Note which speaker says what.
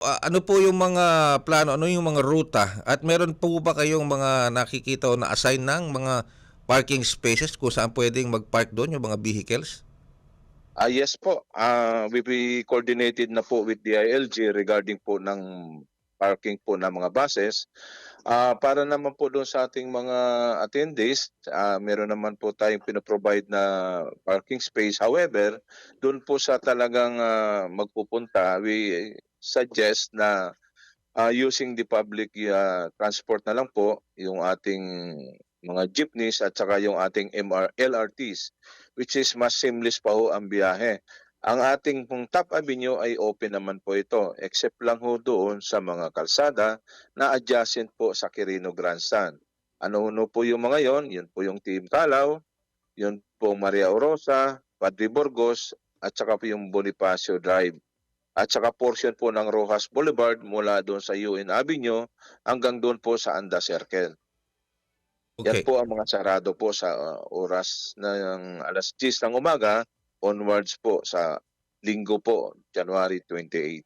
Speaker 1: ah, ano po yung mga plano, ano yung mga ruta? At meron po ba kayong mga nakikita o na-assign ng mga parking spaces kung saan pwedeng mag-park doon yung mga vehicles?
Speaker 2: Ah yes po. Ah we, we coordinated na po with DILG regarding po ng parking po ng mga buses. Ah para naman po doon sa ating mga attendees, ah meron naman po tayong pinoprovide na parking space. However, doon po sa talagang ah, magpupunta, we suggest na ah, using the public ah, transport na lang po, yung ating mga jeepneys at saka yung ating MR, LRTs which is mas seamless pa ho ang biyahe. Ang ating pong top avenue ay open naman po ito except lang ho doon sa mga kalsada na adjacent po sa Quirino Grandstand. Ano-ano po yung mga yon? Yun po yung Team Calaw, yun po Maria Orosa, Padre Burgos, at saka po yung Bonifacio Drive. At saka portion po ng Rojas Boulevard mula doon sa UN Avenue hanggang doon po sa Anda Circle. Yan
Speaker 1: Okay.
Speaker 2: po ang mga sarado po sa uh, oras ng alas 10 ng umaga onwards po sa linggo po, January 28.